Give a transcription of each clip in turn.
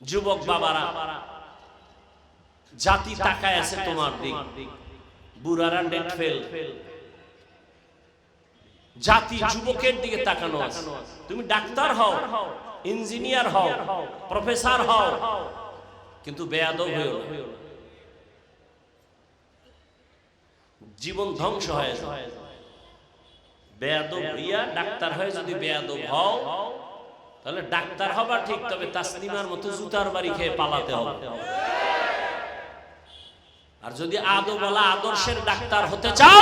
যুবক বাবারা জাতি তাকায় আছে তোমার দিক। বুড়ারা ডেট ফেল। জাতি যুবকের দিকে তাকানো আছে। তুমি ডাক্তার হও ইঞ্জিনিয়ার হও প্রফেসর হও। কিন্তু বেয়াদব হইও জীবন ধ্বংস হয়ে যায়। বেয়াদব হইয়া ডাক্তার হয়ে যদি বেয়াদব হও তাহলে ডাক্তার হবা ঠিক, তবে তাসলিমার মতো জুতার বাড়ি খেয়ে পালাতে হবে। আর যদি আদো বলা আদর্শের ডাক্তার হতে চাও,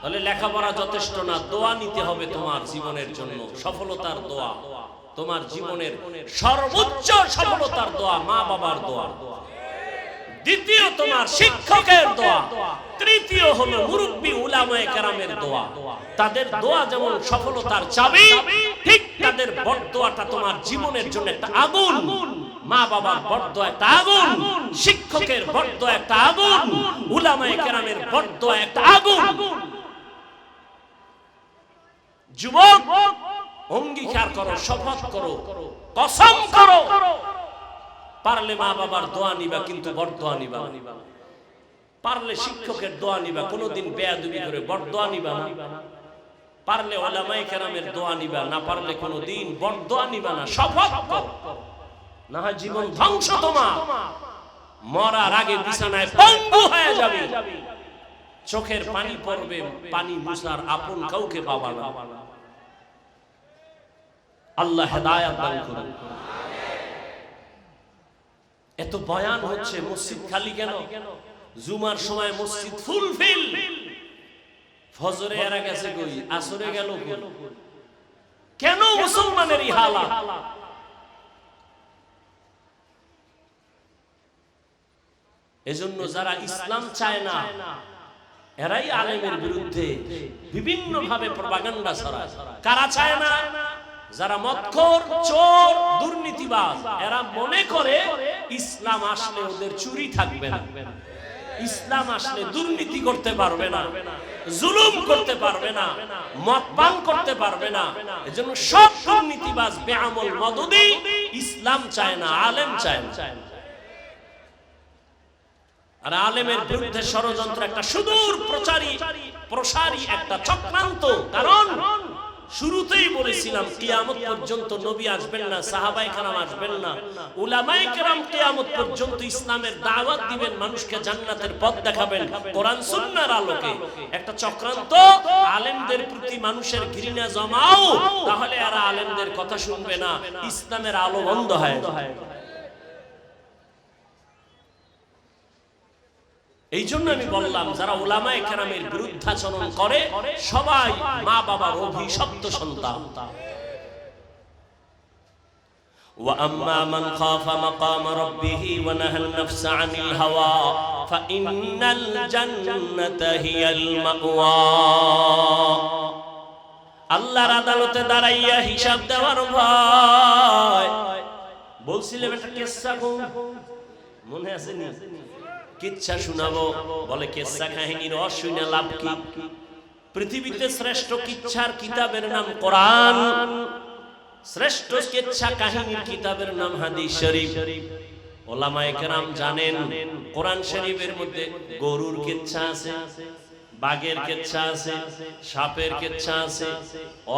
তাহলে লেখাপড়া যথেষ্ট না, দোয়া নিতে হবে তোমার জীবনের জন্য, সফলতার দোয়া। তোমার জীবনের সর্বোচ্চ সফলতার দোয়া মা বাবার দোয়া। দ্বিতীয় তোমার শিক্ষকের দোয়া। তৃতীয় হলো মুরব্বী উলামায়ে কেরামের দোয়া। তাদের দোয়া যেমন সফলতার চাবি, ঠিক তাদের বড়দোয়াটা তোমার জীবনের জন্য একটা আগুন। মা বাবার বড়দোয়া একটা আগুন, শিক্ষকের বড়দোয়া একটা আগুন, উলামায়ে কেরামের বড়দোয়া একটা আগুন। যুবক, অঙ্গীকার করো, শপথ করো, কসম করো। পারলে মা বাবার দোয়া নিবা, কিন্তু বড় দোয়া নিবা পারলে শিক্ষকের দোয়া নিবা, কোনোদিন বেয়াদুবি করে বড় দোয়া নিবা না। পারলে ওলামাই কেরামের দোয়া নিবা না, পারলে কোনোদিন বড় দোয়া নিবা না। শপথ না হয় জীবন ধ্বংস তোমার। মরার আগে বিছানায় পঙ্গু হয়ে যাবে। চোখের পানি পড়বে, পানি মুসার আপন কাউকে পাবা না। আল্লাহ হেদায়াত দান করুন। এত বয়ান হচ্ছে মসজিদ খালি কেন? জুমার সময় মসজিদ ফুল ফিল। ফজরে এরা গেছে কই? আসরে গেল কেন মুসলমানের এই হালাত? এজন্য যারা ইসলাম চায় না, এরাই আলেমের বিরুদ্ধে বিভিন্ন ভাবে প্রপাগান্ডা ছড়ায়। কারা চায় না? যারা মৎখর, চোর, দুর্নীতিবাজ, এরা মনে করে ইসলাম আসলে ওদের চুরি থাকবে না। ইসলাম আসলে দুর্নীতি করতে পারবে না, জুলুম করতে পারবে না মদ পান করতে পারবে না। এজন্য সব দুর্নীতিবাজ, বেআমল, মদদি ইসলাম চায় না, আলেম চায় না। আর আলেমের বিরুদ্ধে ষড়যন্ত্র একটা সুদূর প্রচারী, প্রসারী একটা চক্রান্ত। কারণ শুরুতেই বলেছিলাম, কিয়ামত পর্যন্ত নবী আসবেন না সাহাবাই কারাম আসবেন না। উলামাই কেরাম কিয়ামত পর্যন্ত ইসলামের দাওয়াত দিবেন, মানুষকে জান্নাতের পথ দেখাবেন, কোরআন, সুন্নার আলোকে। একটা চক্রান্ত, আলেমদের প্রতি মানুষের ঘৃণা জমাও, তাহলে আর আলেমদের কথা শুনবে না, ইসলামের আলো বন্ধ হয়। এই জন্য আমি বললাম যারা ওলামায় কেরামের বিরুদ্ধাচরণ করে সবাই মা বাবার অভিশপ্ত সন্তান وأما من خاف مقام ربه ونهى النفس عن الهوى فإن الجنة هي المأوى আল্লাহর আদালতে দাঁড়াইয়া হিসাব দেওয়ার ভয় বলছিলাম একটা কেসা মনে আছে নি কিচ্ছা শুনাবো। বলে কেসা কাহিনীর অশুনে লাভ কি? পৃথিবীতে শ্রেষ্ঠ কিচ্ছার কিতাবের নাম কোরআন। শ্রেষ্ঠ কিচ্ছা কাহিনীর কিতাবের নাম হাদিস শরীফ। ওলামায়ে কেরাম জানেন, কোরআন শরীফের মধ্যে গরুর কিচ্ছা আছে, বাঘের কেচ্ছা আছে, সাপের কেচ্ছা আছে।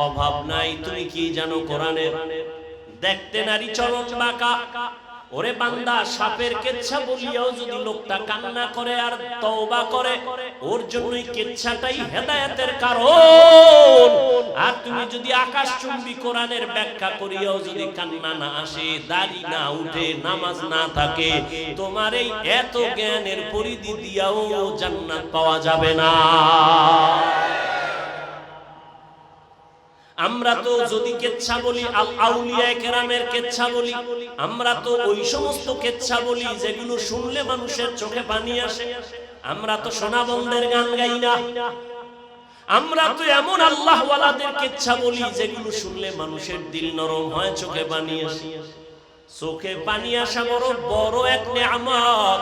অভাব নাই, তুমি কি জানো কোরআনের? দেখতে নারী চরণ বাঁকা ওরে বান্দা, সাপের কেচ্ছা বলিয়াও যদি লোকটা কান্না করে আর তওবা করে, ওর জন্যই কেচ্ছাটাই হেদায়েতের কারণ। আর তুমি যদি আকাশ চুম্বি কোরআনের ব্যাখ্যা করিয়াও যদি কান্না না আসে, দাড়ি না উঠে, নামাজ না থাকে, তোমার এই এত জ্ঞানের পরিধি দিয়াও জান্নাত পাওয়া যাবে না। আমরা তো যদি কেচ্ছা বলি আল আউলিয়ায়ে কেরামের কেচ্ছা বলি আমরা তো ওই সমস্ত কেচ্ছা বলি যেগুলো শুনলে মানুষের চোখে পানি আসে। আমরা তো সোনাবন্দের গান গাই না। আমরা তো এমন আল্লাহ ওয়ালাদের কেচ্ছা বলি যেগুলো শুনলে মানুষের দিল নরম হয় চোখে পানি আসে। চোখে পানি আসা বড় বড় এক নেয়ামত।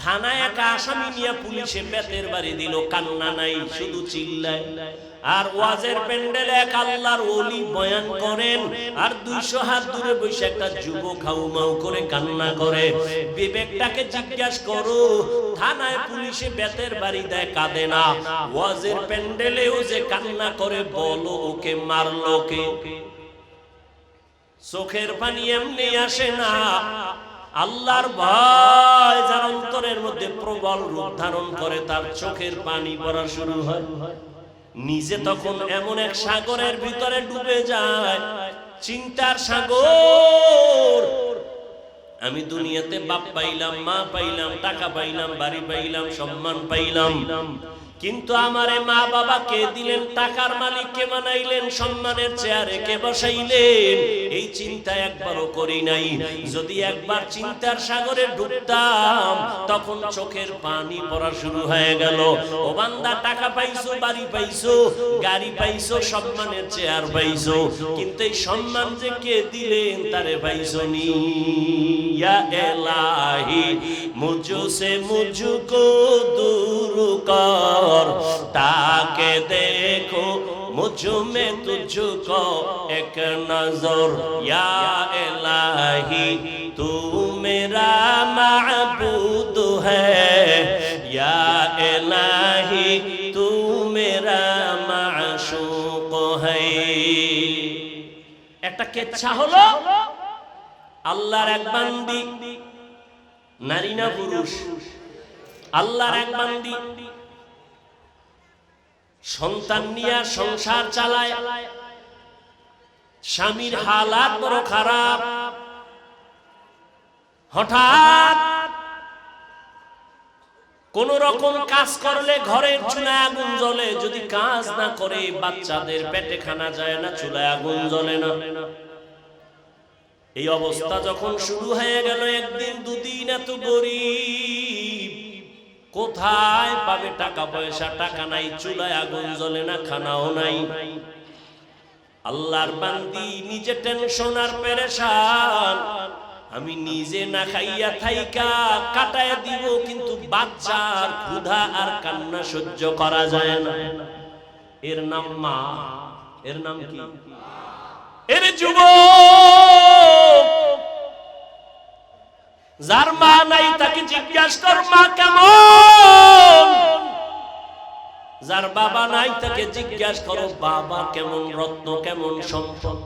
থানায় একা আসামি নিয়ে পুলিশে বেতের বাড়ি দিল কান্না নাই শুধু চিল্লায়। আর ওয়াজের প্যান্ডেলে এক আল্লাহর ওলি বয়ান করেন, আর দুইশো হাত দূরে বসে একটা যুবক হাউ মাউ করে কান্না করে। বিবেকটাকে জিজ্ঞাসা করো, থানায় পুলিশে বেতের বাড়ি দেয়, কাঁদে না। ওয়াজের প্যান্ডেলেও যে কান্না করে, বলো ওকে, মারলো কে চোখের পানি এমনি আসে না। আল্লাহর ভয় যার অন্তরের মধ্যে প্রবল রূপ ধারণ করে, তার চোখের পানি পড়া শুরু হয়। নিজে তখন এমন এক সাগরের ভিতরে ডুবে যায়, চিন্তার সাগর। আমি দুনিয়াতে বাপ পাইলাম, মা পাইলাম, টাকা পাইলাম, বাড়ি পাইলাম, সম্মান পাইলাম। কিন্তু আমারে মা বাবা কে দিলেন, টাকার মালিক কে বানাইলেন, সম্মানের চেয়ারে কে বসাইলেন? এই চিন্তা একবারও করি নাই। যদি একবার চিন্তার সাগরে ডুবতাম, তখন চোখের পানি পড়া শুরু হয়ে গেল। ও বান্দা, টাকা পাইছো, বাড়ি পাইছো, গাড়ি পাইছো, সম্মানের চেয়ার পাইছো, কিন্তু এই সম্মান যে কে দিলেন, তারে পাইছো নি? ইয়াহি মুজু সে মুজু কো দূর কর। তাকে দেখো মুজু মে তুঝু কো এক নজর ইয়াহি তু মেরা মাহবুদ হ্যাহি তু মেরা মাশুক হই এটা কেচ্ছা হলো আল্লাহর এক বান্দি, নারী না পুরুষ? আল্লাহর এক বান্দি, সন্তান নিয়ে সংসার চালায়, স্বামীর হালাত বড় খারাপ। হঠাৎ কোন রকম কাজ করলে ঘরের চুলায় আগুন জ্বলে, যদি কাজ না করে, বাচ্চাদের পেটে খানা যায় না, চুলায় আগুন জ্বলে না। এই অবস্থা যখন শুরু হয়ে গেল একদিন, দুদিন, এত গরিব। কোথায় পাবে টাকা পয়সা? টাকা নাই, চুলায় আগুন জ্বলে না, খানাও নাই। আল্লাহর বান্দি, নিজে টেনশন আর পেরেশান। আমি নিজে না খাইয়া থাইকা, কাটায় দিব, কিন্তু বাচ্চার ক্ষুধা আর কান্না সহ্য করা যায় না। এর নাম মা, এর নাম কি? এর যুব যার মা নাই তাকে কর, মা কেমন? যার বাবা নাই তাকে জিজ্ঞাসা করো, বাবা কেমন, রত্ন কেমন, সম্পদ?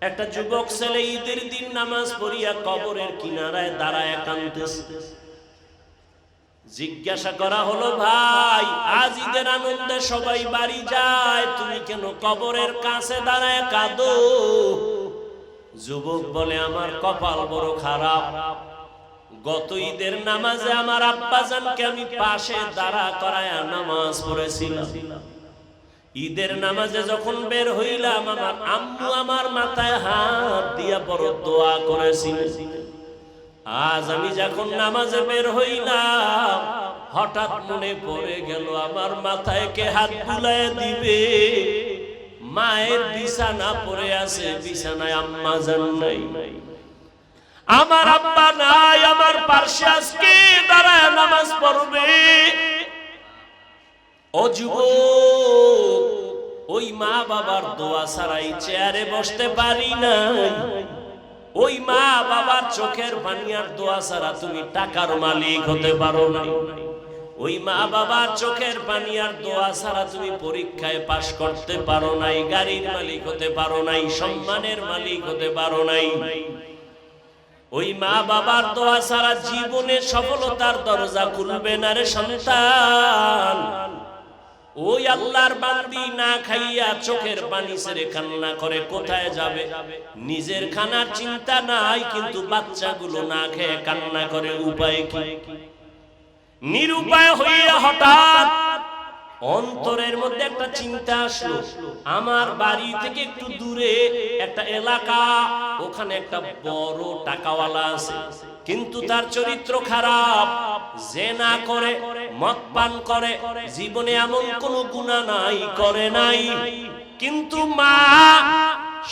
একটা যুবক ছেলে ঈদের দিন নামাজ পড়িয়া কবরের কিনারায় দাঁড়ায় কান্দতেছে জিজ্ঞাসা করা হলো, ভাই, আজ ঈদের আনন্দে সবাই বাড়ি যায়, তুমি কেন কবরের কাছে দাঁড়ায় কাঁদো? যুবক বলে, আমার কপাল বড় খারাপ। গত ঈদের নামাজে আমার আব্বাজানকে আমি পাশে দাঁড়া করায় নামাজ পড়েছিলাম। ঈদের নামাজে যখন বের হইলাম, আমার আম্মু আমার মাথায় হাত দিয়া বড় দোয়া করেছিল। আজ আমি যখন নামাজে বের হইলাম, হঠাৎ মনে পড়ে গেল আমার মাথায় কে হাত বুলায় দিবে। মায়ের বিছানা পড়ে আছে, বিছানায় আম্মা জান নাই। আমার আব্বা নাই, আমার পার্শ্বে আজকে দাঁড়ায় নামাজ পড়বে। ও যুবক, ওই মা বাবার দোয়া ছাড়াই চেয়ারে বসতে পারি নাই। ওই মা বাবার চোখের পানিয়ার দোয়া ছাড়া তুমি টাকার মালিক হতে পারো না ওই মা বাবার চোখের পানিয়ার দোয়া ছাড়া তুমি পরীক্ষায় পাশ করতে পারো নাই, গাড়ির মালিক হতে পারো নাই, সম্মানের মালিক হতে পারো নাই। ওই মা বাবার দোয়া ছাড়া জীবনে সফলতার দরজা খুলবে না রে সন্তান। ওই আল্লাহর বান্দি না খাইয়া চোখের পানি ছেড়ে কান্না করে, কোথায় যাবে? নিজের খানার চিন্তা নাই, কিন্তু বাচ্চাগুলো না খেয়ে কান্না করে, উপায় কি? নিরুপায় হইয়া হঠাৎ অন্তরের মধ্যে একটা চিন্তা আসলো। আমার বাড়ি থেকে একটু দূরে একটা এলাকা, ওখানে একটা বড় টাকাওয়ালা আছে। কিন্তু তার চরিত্র খারাপ। যে না করে, মদ পান করে, জীবনে এমন কোনো গুণা নাই, করে নাই। কিন্তু মা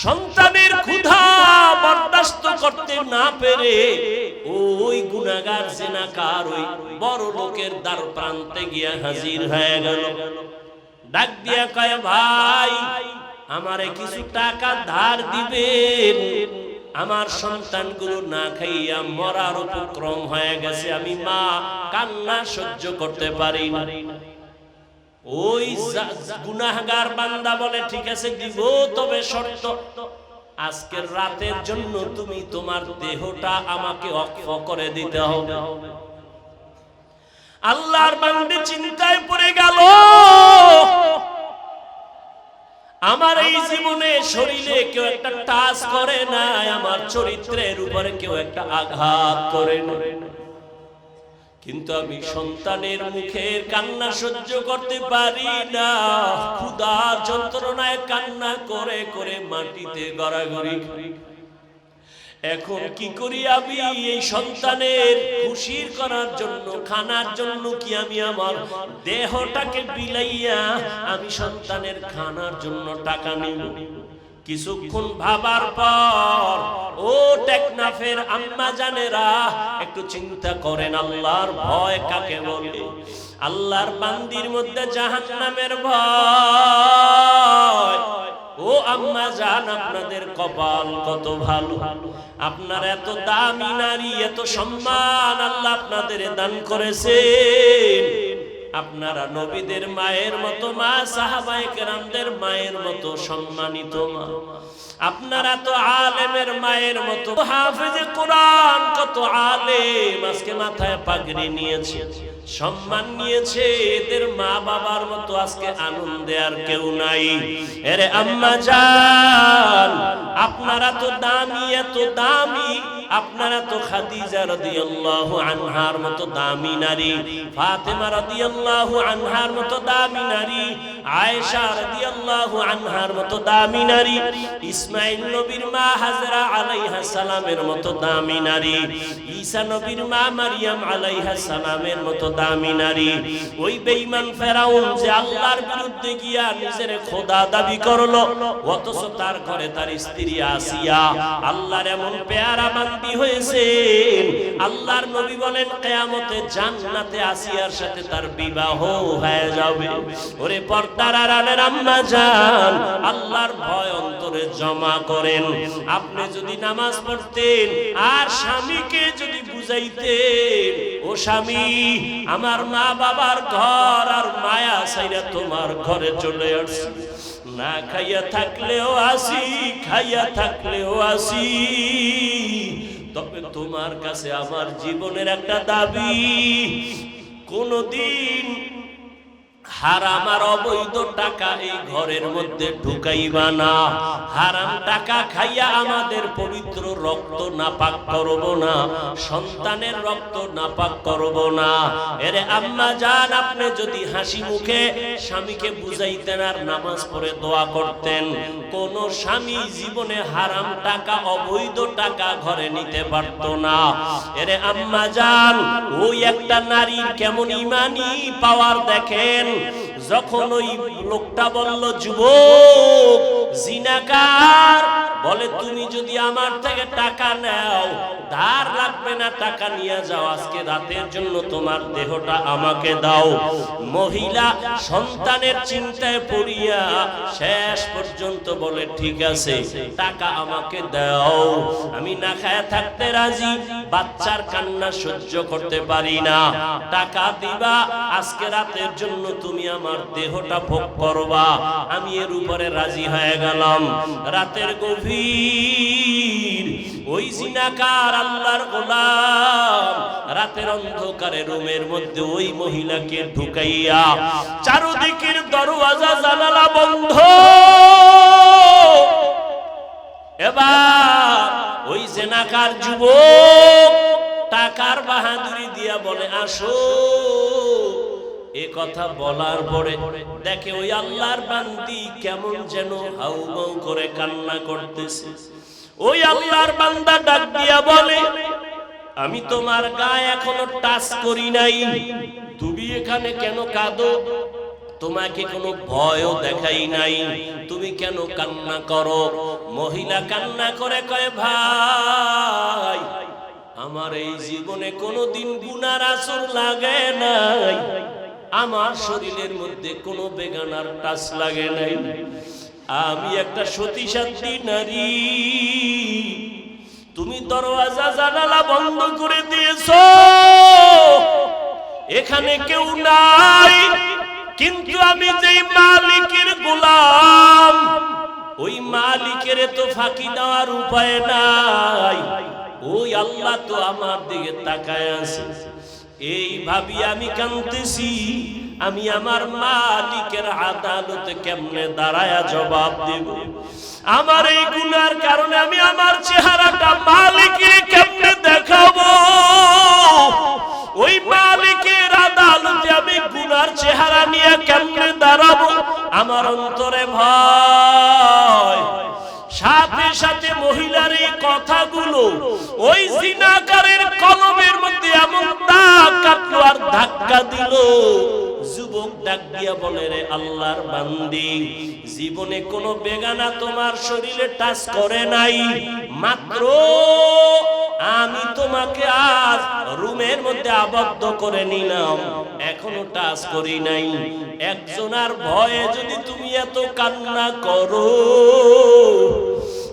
সন্তানের ক্ষুধা বরদাস্ত করতে না পেরে ওই গুনাগার জেনাকার, ওই বড় লোকের দ্বার প্রান্তে গিয়া হাজির হয়ে গেল। ডাক দিয়া কয়, ভাই, আমারে কিছু টাকা ধার দিবেন। আমার সন্তানগুলো না খাইয়া মরার উপক্রম হয়ে গেছে, আমি মা কান্না সহ্য করতে পারি ওই গুনাহগার বান্দা বলে, ঠিক আছে, দিব, তবে শর্ত আজকের রাতের জন্য তুমি তোমার দেহটা আমাকে অক্ষ করে দিতে হবে। আল্লাহর বান্দি চিন্তায় পড়ে গেল আমার এই জীবনে শরীরে কেউ একটা টাচ করে না আমার চরিত্রের উপরে কেউ একটা আঘাত করে না কিন্তু আমি সন্তানের মুখের কান্না সহ্য করতে পারি না। ক্ষুদার যন্ত্রণায় কান্না করে করে মাটিতে গড়াগড়ি। এখন কি করি আমি? এই সন্তানের খুশির করার জন্য, খানার জন্য কি আমি আমার দেহটাকে বিলাইয়া আমি সন্তানের খানার জন্য টাকা নিব? কিছুক্ষণ ভাবার পর, ও টেকনাফের আম্মা জানেরা, একটু চিন্তা করেন, আল্লাহর ভয় কাকে বলে? আল্লাহর বান্দির মধ্যে জাহান্নামের ভয়। ও আম্মা জান আপনাদের কপাল কত ভালো? আপনার এত দামি নারী, এত সম্মান আল্লাহ আপনাদের দান করেছেন। আপনারা নবীদের মায়ের মতো মা, সাহাবায়ে কেরামদের মায়ের মতো সম্মানিত মা। আপনারা তো আলেমের মায়ের মতো। হাফেজে কোরআন কত আলেম, আজকে মাথায় পাগড়ি নিয়েছে। সম্মান নিয়েছে, এদের মা বাবার মতো আজকে আনন্দে আর কেউ নাই। এরে আম্মা জান, আপনারা তো দামি, এত দামি। আপনারা তো খাদিজা রাদিয়াল্লাহু আনহার মতো দামি নারী, ফাতেমা রাদিয়াল্লাহু আনহার মতো দামি নারী, আয়েশা রাদিয়াল্লাহু আনহার মতো দামি নারী, ইসমাইল নবীর মা হাজরা আলাইহা সালামের মতো দামি নারী, ঈসা নবীর মা মারিয়াম আলাইহা সালামের মতো দামি নারী, ওই বেঈমান ফেরাউন যে আল্লাহর বিরুদ্ধে গিয়া নিজের খোদা দাবি করল, অথচ তার ঘরে তার স্ত্রী আসিয়া আল্লাহর এমন পেয়ারা বান্দি হয়েছে আল্লাহর নবী বলেন, কিয়ামতে জান্নাতে আসিয়ার সাথে তার বিবাহ হয়ে যাবে। ওরে পর্দার আড়ালের আম্মা জান আল্লাহর ভয় অন্তরে জমা করেন। আপনি যদি নামাজ পড়তেন, আর স্বামীকে যদি বুঝাইতেন, ও স্বামী, আমার মা বাবার ঘর আর মায়া সাইরা তোমার ঘরে চলে আসছে। না খাইয়া থাকলেও আসি, খাইয়া থাকলেও আসি। তবে তোমার কাছে আমার জীবনের একটা দাবি কোনদিন অবৈধ টাকা এই ঘরের মধ্যে ঢুকাইবা না। হারাম টাকা খাইয়া আমাদের পবিত্র রক্ত করব না, সন্তানের রক্ত করব না। এরে আম্মা জান, আপনি যদি হাসি মুখে স্বামীকে বুঝাইতেন আর নামাজ পড়ে দোয়া করতেন, কোন স্বামী জীবনে হারাম টাকা, অবৈধ টাকা ঘরে নিতে পারতো না। এরে আম্মা জান, ওই একটা নারীর কেমন ইমানি পাওয়ার দেখেন যখন ওই লোকটা বলল যুবক জিনাকার। বলে, তুমি যদি আমার থেকে টাকা নাও, ধার লাগবে না, টাকা নিয়ে যাও। আজকে রাতের জন্য তোমার দেহটা আমাকে দাও। মহিলা সন্তানের চিন্তায় পড়িয়া শেষ পর্যন্ত বলে, ঠিক আছে, টাকা আমাকে দাও। আমি না খায়া থাকতে রাজি, বাচ্চার কান্না সহ্য করতে পারি না। টাকা দিবা, আজকে রাতের জন্য তুমি আমার দেহটা ভোগ করবা। আমি এর উপরে রাজি হয়ে গেলাম। রাতের গভীর, ওই জিনাকার আল্লাহর গোলাম। রাতের অন্ধকারে রুমের মধ্যে ওই মহিলাকে ঢুকাইয়া চারদিকের দরওয়াজা, জানালা বন্ধ। এবার ওই জেনাকার যুবক টাকার বাহাদুরি দিয়া বলে, আসো। এ কথা বলার পরে দেখে ওই আল্লাহর বান্দি কেমন যেন হাউ মাউ করে কান্না করতেছে। ওই আল্লাহর বান্দা ডাক দিয়া বলে, আমি তোমার গায়ে এখনও টাচ করি নাই। তুমি এখানে কেন কাঁদো? তোমাকে কোনো ভয়ও দেখাই নাই। তুমি কেন কান্না করো? মহিলা কান্না করে কয়, ভাই, আমার এই জীবনে কোনোদিন গুনার আসর লাগে নাই। আমার শরীরের মধ্যে কোনো বেগানার টাচ লাগে নাই। আমি একটা সতী নারী। তুমি দরওয়াজা, জানালা বন্ধ করে দিয়েছ। এখানে কেউ নাই, কিন্তু আমি যেই মালিকের গোলাম, ওই মালিকের তো ফাঁকি দেওয়ার উপায় নাই। ওই আল্লাহ তো আমার দিকে তাকায় আছে। এই ভাবি আমি কাঁদতেছি, আমি আমার মালিকের আদালতে কেমনে দাঁড়ায়া জবাব দেব? আমার এই গুনার কারণে আমি আমার চেহারাটা মালিকের কেমনে দেখাবো? ওই মালিকের আদালতে আমি গুনার চেহারা নিয়ে কেমনে দাঁড়াবো? আমার অন্তরে ভয়। সাথে মহিলার এই কথাগুলো, ওই জিনাকারের কলমের মধ্যে এমন দাগ কাটলো আর ধাক্কা দিল। যুবক ডাক দিয়া বলে, রে আল্লাহর বান্দি, জীবনে কোনো বেগানা তোমার শরীরে টাচ করে নাই। মাত্র আমি তোমাকে আজ রুমের মধ্যে আবদ্ধ করে নিলাম, এখনও টাচ করি নাই। একজনার ভয়ে যদি তুমি এত কান্না করো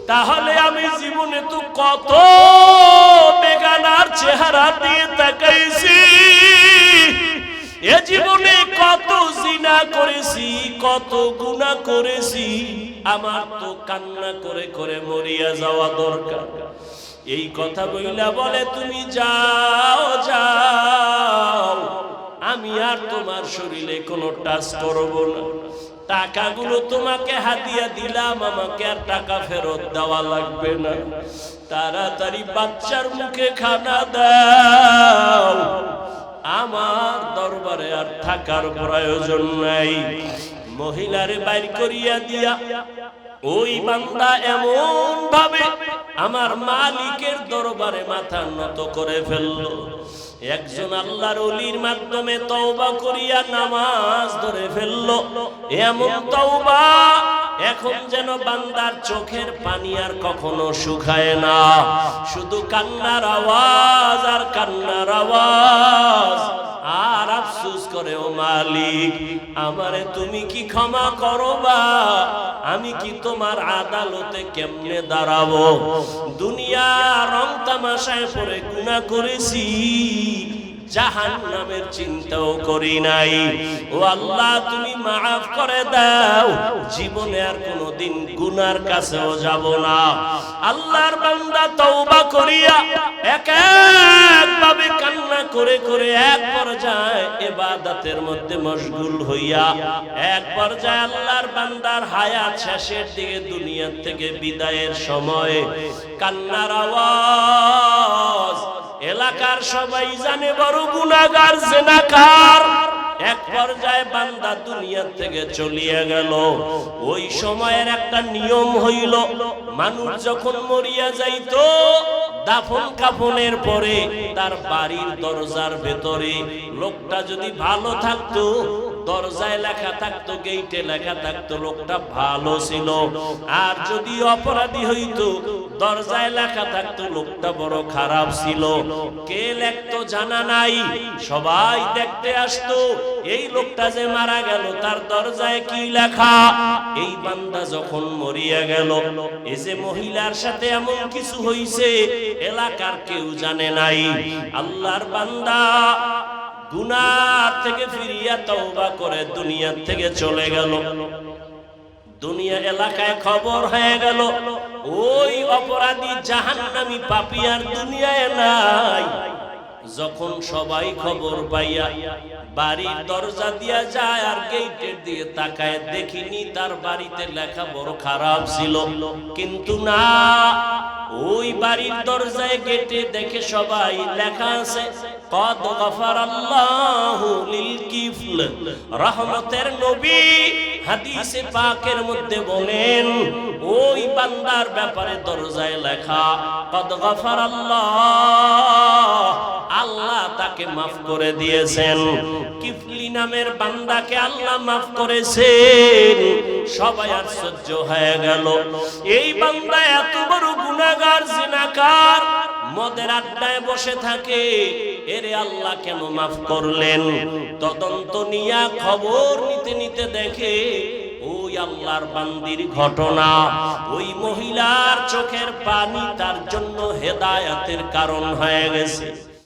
তাহলে আমি জীবনে তো কত বেগানার চেহারা দিয়ে তাকাইছি। এ জীবনে কত জিনা করেছি, কত গুনাহ করেছি, আমার তো কান্না করে করে মরিয়া যাওয়া দরকার। এই কথা বইলা বলে, তুমি যাও যাও। আমি আর তোমার শরীরে কোনো টাচ করব না। টাকাগুলো তোমাকে হাতিয়া দিলাম, আমাকে আর টাকা ফেরত দেওয়া লাগবে না। তাড়াতাড়ি বাচ্চার মুখে খানা দাও। আমার দরবারে আর থাকার প্রয়োজন নাই। মহিলারে বাইর করিয়া দিয়া, ওই বান্দা এমন ভাবে আমার মালিকের দরবারে মাথা নত করে ফেলল। একজন আল্লাহর অলির মাধ্যমে তৌবা করিয়া নামাজ ধরে ফেলল। এমন তওবা এখন যেন বান্দার চোখের পানি আর কখনো শুকায় না। শুধু কান্নার আওয়াজ আর কান্নার আওয়াজ। আর আফসুস করে, ও মালিক, আমারে তুমি কি ক্ষমা করো বা? আমি কি তোমার আদালতে কেমনে দাঁড়াবো? দুনিয়া রং তামাশায় পরে গুণা করেছি। জাহান নামের চিন্তাও করি নাই। ও আল্লাহ, তুমি মাফ করে দাও। জীবনে আর কোনোদিন গুনার কাছেও যাব না। আল্লাহর বান্দা তওবা করিয়া এক একভাবে কান্না করে করে এক পর্যায়ে ইবাদতের মধ্যে মশগুল হইয়া এক পর্যায়ে আল্লাহর বান্দার হায়াত শেষের দিকে দুনিয়া থেকে বিদায়ের সময় কান্নার আওয়াজ এলাকার সবাই জানে বড় গুণাগার জেনাকার। এক পর্যায়ে বান্দা দুনিয়া থেকে চলিয়া গেল। ওই সময়ের একটা নিয়ম হইল, মানুষ যখন মরিয়া যাইত, দাফন কাফনের পরে তার বাড়ির দরজার ভেতরে লোকটা যদি ভালো থাকতো দরজায় লেখা থাকতো গেইটে লেখা থাকতো, লোকটা ভালো ছিল। আর যদি অপরাধী হইতো, দরজায় লেখা থাকতো, লোকটা বড় খারাপ ছিল। কে লেখতো জানা নাই। সবাই দেখতে আসতো, এই লোকটা যে মারা গেল, তার দরজায় কি লেখা? এই বান্দা যখন মরিয়া গেল, এই যে মহিলার সাথে এমন কিছু হইছে, এলাকার কেউ জানে নাই। আল্লাহর বান্দা গুনার থেকে ফিরিয়া তওবা করে দুনিয়া থেকে চলে গেল। দুনিয়া এলাকায় খবর হয়ে গেল, ওই অপরাধী জাহান্নামী পাপিয়ার দুনিয়ায় নাই। যখন সবাই খবর পাইয়া বাড়ির দরজা দিয়া যায় আর গেটের দিয়ে তাকায়, দেখিনি তার বাড়িতে লেখা বড় খারাপ ছিল। কিন্তু না, ওই বাড়ির দরজায় গেটে দেখে সবাই লেখা আছে, কদ গফার আল্লাহু লিল কিফল। রহমতের নবী হাদিসে পাকের মধ্যে বলেন, ওই বান্দার ব্যাপারে দরজায় লেখা, কদ গফার আল্লাহ আল্লাহ তাকে মাফ করে দিয়েছেন। কিফলি নামের বান্দাকে আল্লাহ মাফ করেছেন। সবাই আশ্চর্য হয়ে গেল। এই বান্দা এত বড় গুনাহগার, জিনাকার, মদের আড্ডায় বসে থাকে। এরে আল্লাহ কেন মাফ করলেন? তদন্ত নিয়া খবর নিতে নিতে দেখে, ওই আল্লাহর বান্দির ঘটনা। ওই মহিলার চোখের পানি তার জন্য হেদায়াতের কারণ হয়ে গেছে।